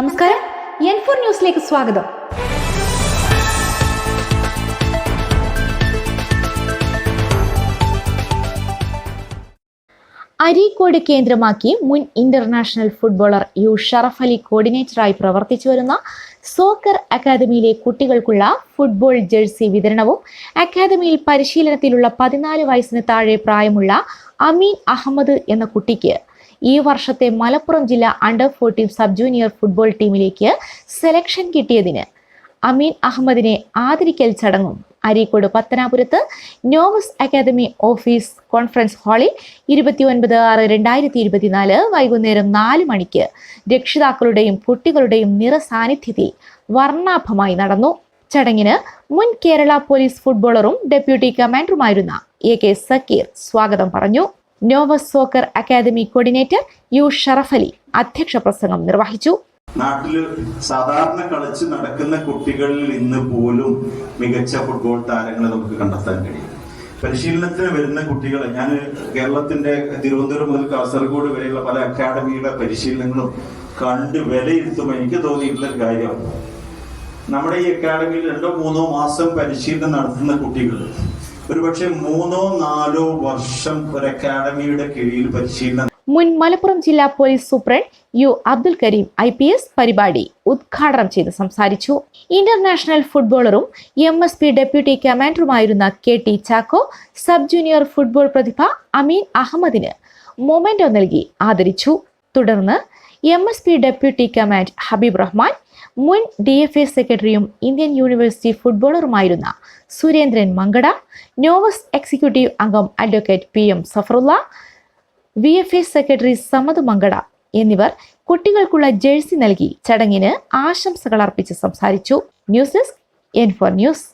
നമസ്കാരം. N four ന്യൂസിലേക്ക് സ്വാഗതം. അരീക്കോട് കേന്ദ്രമാക്കി മുൻ international footballer U Sharaf Ali കോർഡിനേറ്ററായി പ്രവർത്തിച്ചു വരുന്ന സോക്കർ അക്കാദമിയിലെ കുട്ടികൾക്കുള്ള ഫുട്ബോൾ ജേഴ്സി വിതരണവും അക്കാദമിയിൽ പരിശീലനത്തിലുള്ള പതിനാല് വയസ്സിന് താഴെ പ്രായമുള്ള അമീൻ അഹമ്മദ് എന്ന കുട്ടിക്ക് ഈ വർഷത്തെ മലപ്പുറം ജില്ല under fourteen sub junior football ടീമിലേക്ക് സെലക്ഷൻ കിട്ടിയതിന് അമീൻ അഹമ്മദിനെ ആദരിക്കൽ ചടങ്ങും. അരീക്കോട് പത്തനാപുരത്ത് നോവസ് അക്കാദമി ഓഫീസ് കോൺഫറൻസ് ഹാളിൽ ഇരുപത്തിയൊൻപത് ആറ് രണ്ടായിരത്തി ഇരുപത്തിനാല് വൈകുന്നേരം നാല് മണിക്ക് രക്ഷിതാക്കളുടെയും കുട്ടികളുടെയും നിറസാന്നിധ്യത്തിൽ വർണാഭമായി നടന്നു. ചടങ്ങിന് മുൻ കേരള പോലീസ് ഫുട്ബോളറും ഡെപ്യൂട്ടി കമാൻഡറുമായിരുന്ന എ കെ സക്കീർ സ്വാഗതം പറഞ്ഞു. Novus soccer academy coordinator U Sharafali അധ്യക്ഷ പ്രസംഗം നിർവഹിച്ചു. നാട്ടിൽ സാധാരണ കളിച്ച് നടക്കുന്ന കുട്ടികളിൽ ഇന്ന് പോലും മികച്ച ഫുട്ബോൾ താരങ്ങളെ നമുക്ക് കണ്ടെത്താൻ കഴിയും. പരിശീലനത്തിന് വരുന്ന കുട്ടികളെ ഞാൻ കേരളത്തിന്റെ തിരുവനന്തപുരം മുതൽ കാസർഗോഡ് വരെയുള്ള പല അക്കാഡമിയുടെ പരിശീലനങ്ങളും കണ്ട് വിലയിരുത്തുമ്പോൾ എനിക്ക് തോന്നിയിട്ടുള്ള ഒരു കാര്യം നമ്മുടെ ഈ അക്കാദമിയിൽ രണ്ടോ മൂന്നോ മാസം പരിശീലനം നടത്തുന്ന കുട്ടികൾ ഒരുപക്ഷെ മൂന്നോ നാലോ വർഷം ഒരു അക്കാഡമിയുടെ കീഴിൽ പരിശീലനം. മുൻ മലപ്പുറം ജില്ലാ police superintendent U Abdul Karim I P S പരിപാടി ഉദ്ഘാടനം ചെയ്ത് സംസാരിച്ചു. ഇന്റർനാഷണൽ ഫുട്ബോളറും M S P deputy കമാൻഡറുമായിരുന്ന K T Chacko sub junior football പ്രതിഭ അമീൻ അഹമ്മദിന് മൊമെന്റോ നൽകി ആദരിച്ചു. തുടർന്ന് M S P deputy command Habib Rahman മുൻ ഡി എഫ് എ സെക്രട്ടറിയും ഇന്ത്യൻ യൂണിവേഴ്സിറ്റി ഫുട്ബോളറുമായിരുന്ന സുരേന്ദ്രൻ മങ്കട നോവസ് എക്സിക്യൂട്ടീവ് അംഗം advocate P M Safarulla V F A secretary Samad Mankada എന്നിവർ കുട്ടികൾക്കുള്ള ജേഴ്സി നൽകി ചടങ്ങിന് ആശംസകൾ അർപ്പിച്ച് സംസാരിച്ചു. News desk N four news.